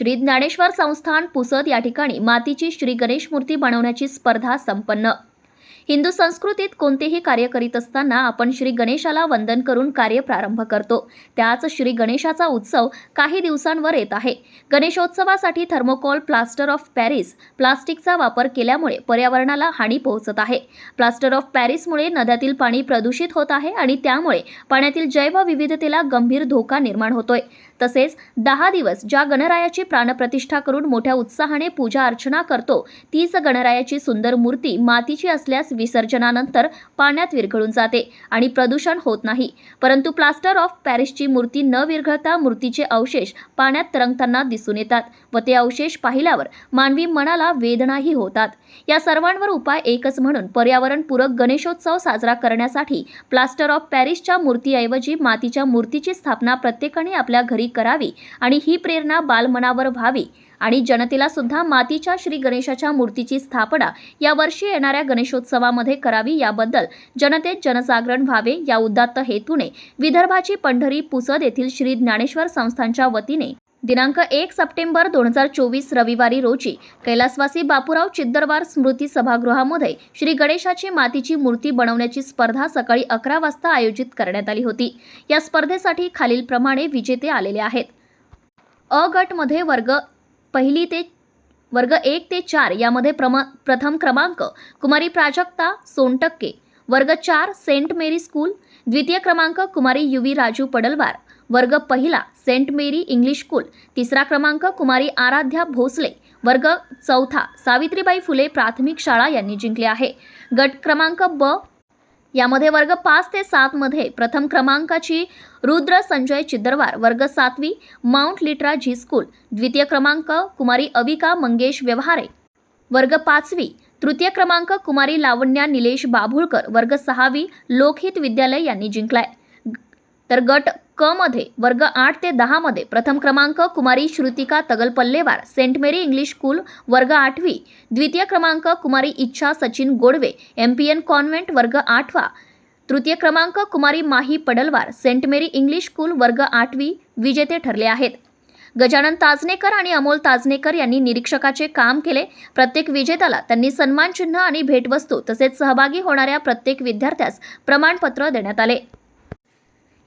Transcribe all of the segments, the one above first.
श्री ज्ञानेश्वर संस्थान पुसद या ठिकाणी मातीची श्री गणेश मूर्ती बनवण्याची स्पर्धा संपन्न. हिंदू संस्कृतीत कोणतेही कार्य करीत असताना आपण श्री गणेशाला वंदन करून कार्य प्रारंभ करतो. त्याच श्री गणेशाचा उत्सव काही दिवसांवर येत आहे. गणेशोत्सवासाठी थर्मोकॉल प्लास्टर ऑफ पॅरिस प्लास्टिकचा वापर केल्यामुळे पर्यावरणाला हानी पोहोचत आहे. प्लास्टर ऑफ पॅरिसमुळे नद्यातील पाणी प्रदूषित होत आहे आणि त्यामुळे पाण्यातील जैवविविधतेला गंभीर धोका निर्माण होतोय. तसेच दहा दिवस ज्या गणरायाची प्राणप्रतिष्ठा करून मोठ्या उत्साहाने पूजा अर्चना करतो तीच गणरायाची सुंदर मूर्ती मातीची असल्या असल्यास विसर्जनानंतर पाण्यात विरघळून जाते आणि प्रदूषण होत नाही. परंतु प्लास्टर ऑफ पॅरिसची मूर्ती न विरघळता मूर्तीचे अवशेष पाण्यात तरंगताना दिसून येतात व ते अवशेष पाहिल्यावर मानवी मनाला वेदनाही होतात. या सर्वांवर उपाय एकच म्हणून पर्यावरणपूरक गणेशोत्सव साजरा करण्यासाठी प्लास्टर ऑफ पॅरिसच्या मूर्तीऐवजी मातीच्या मूर्तीची स्थापना प्रत्येकाने आपल्या घरी करावी आणि ही प्रेरणा बालमनावर व्हावी. आणि जनतेला सुद्धा मातीच्या श्री गणेशाच्या मूर्तीची स्थापना या वर्षी येणाऱ्या गणेशोत्सवामध्ये करावी याबद्दल जनतेत जनजागरण व्हावे या उदात्त हेतूने विदर्भाची पंढरी पुसद येथील श्री ज्ञानेश्वर संस्थांच्या वतीने दिनांक एक सप्टेंबर दोन हजार चोवीस रविवारी रोजी कैलासवासी बापूराव चिद्दरवार स्मृती सभागृहामध्ये श्री गणेशाची मातीची मूर्ती बनवण्याची स्पर्धा सकाळी अकरा वाजता आयोजित करण्यात आली होती. या स्पर्धेसाठी खालीलप्रमाणे विजेते आलेले आहेत. अ गटमध्ये वर्ग पहिली ते वर्ग एक ते चार यामध्ये प्रमा प्रथम क्रमांक कुमारी प्राजक्ता सोनटक्के. वर्ग चार सेंट मेरी स्कूल. द्वितीय क्रमांक कुमारी युवी राजू पडलवार. वर्ग पहिला सेंट मेरी इंग्लिश स्कूल. तिसरा क्रमांक कुमारी आराध्या भोसले. वर्ग चौथा सावित्रीबाई फुले प्राथमिक शाळा यांनी जिंकले आहे. गट क्रमांक ब यामध्ये वर्ग पाच ते सात मध्ये प्रथम क्रमांकाची रुद्र संजय चिद्दरवार वर्ग सातवी माउंट लिट्रा जी स्कूल द्वितीय क्रमांक कुमारी अविका मंगेश व्यवहारे वर्ग पाचवी तृतीय क्रमांक कुमारी लावण्या निलेश बाभुळकर वर्ग सहावी लोकहित विद्यालय यांनी जिंकलाय. तर गट क मध्ये वर्ग आठ ते दहा मध्ये प्रथम क्रमांक कुमारी Shrutika Tagalpallewar Saint Mary English school वर्ग आठवी द्वितीय क्रमांक कुमारी Ichha Sachin Godwe M P N convent वर्ग आठवा तृतीय क्रमांक कुमारी Mahi Padalwar Saint Mary English school वर्ग आठवी विजेते ठरले आहेत. गजानन ताजनेकर आणि अमोल ताजनेकर यांनी निरीक्षकाचे काम केले. प्रत्येक विजेत्याला त्यांनी सन्मानचिन्ह आणि भेटवस्तू तसेच सहभागी होणाऱ्या प्रत्येक विद्यार्थ्यास प्रमाणपत्र देण्यात आले.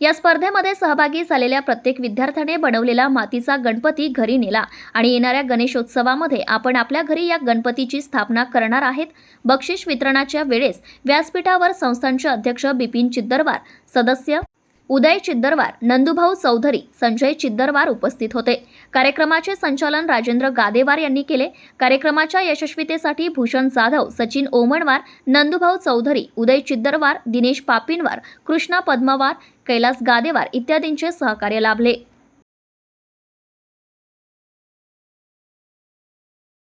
या स्पर्धेमध्ये सहभागी झालेल्या प्रत्येक विद्यार्थ्याने बनवलेला मातीचा गणपती घरी नेला आणि येणाऱ्या गणेशोत्सवामध्ये आपण आपल्या घरी या गणपतीची स्थापना करणार आहेत. बक्षीस वितरणाच्या वेळेस व्यासपीठावर संस्थांचे अध्यक्ष बिपिन चिद्दरवार सदस्य उदय चिद्दरवार नंदुभाऊ चौधरी संजय चिद्दरवार उपस्थित होते. कार्यक्रमाचे संचालन राजेंद्र गादेवार यांनी केले. कार्यक्रमाच्या यशस्वीतेसाठी भूषण जाधव सचिन ओमणवार नंदुभाऊ चौधरी उदय चिद्दरवार दिनेश पापिनवार कृष्णा पद्मवार कैलास गादेवार इत्यादींचे सहकार्य लाभले.